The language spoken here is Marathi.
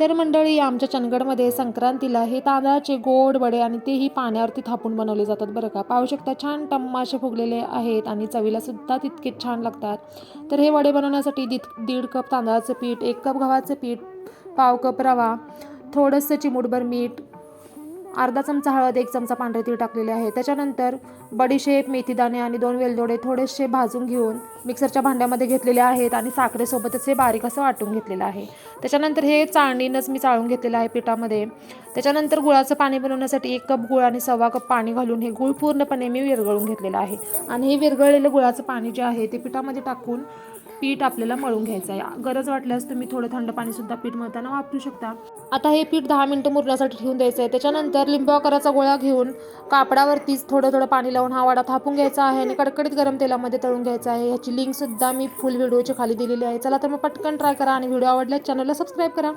तर मंडळी आमच्या चंदगडमध्ये संक्रांतीला हे तांदळाचे गोड वडे आणि तेही पाण्यावरती थापून बनवले जातात बरं का. पाहू शकता छान टम्माशे फुगलेले आहेत आणि चवीला सुद्धा तितके छान लागतात. तर हे वडे बनवण्यासाठी दीड दीड कप तांदळाचं पीठ एक कप गव्हाचं पीठ पाव कप रवा थोडंसं चिमूटभर मीठ अर्धा चमचा हळद एक चमचा पांढरे तीळ टाकलेले आहे. त्याच्यानंतर बडीशेप मेथीदाणे आणि दोन वेलदोडे थोडेसे भाजून घेऊन मिक्सरच्या भांड्यामध्ये घेतलेले आहेत आणि साखरेसोबतच हे बारीक असं वाटून घेतलेलं आहे. त्याच्यानंतर हे चाळणीनंच मी चाळून घेतलेलं आहे पिठामध्ये. त्याच्यानंतर गुळाचं पाणी बनवण्यासाठी एक कप गुळ आणि सव्वा कप पाणी घालून हे गुळ पूर्णपणे मी विरघळून घेतलेलं आहे. आणि हे विरघळलेलं गुळाचं पाणी जे आहे ते पिठामध्ये टाकून पीठ आपल्याला मळून घ्यायचं आहे. गरज वाटल्यास तुम्ही थोडं थंड पाणी सुद्धा पीठ मळताना वापरू शकता. आता हे पीठ दहा मिनटं मुरण्यासाठी ठेवून द्यायचं आहे. त्याच्यानंतर लिंबू आकाराचा गोळा घेऊन कापडावरतीच थोडं थोडं पाणी लावून हा वडा थापून घ्यायचा आहे आणि कडकडीत गरम तेलामध्ये तळून घ्यायचा आहे. ह्याची लिंक सुद्धा मी फुल व्हिडिओच्या खाली दिलेली आहे. चला तर मग पटकन ट्राय करा आणि व्हिडिओ आवडल्यास चॅनलला सबस्क्राईब करा.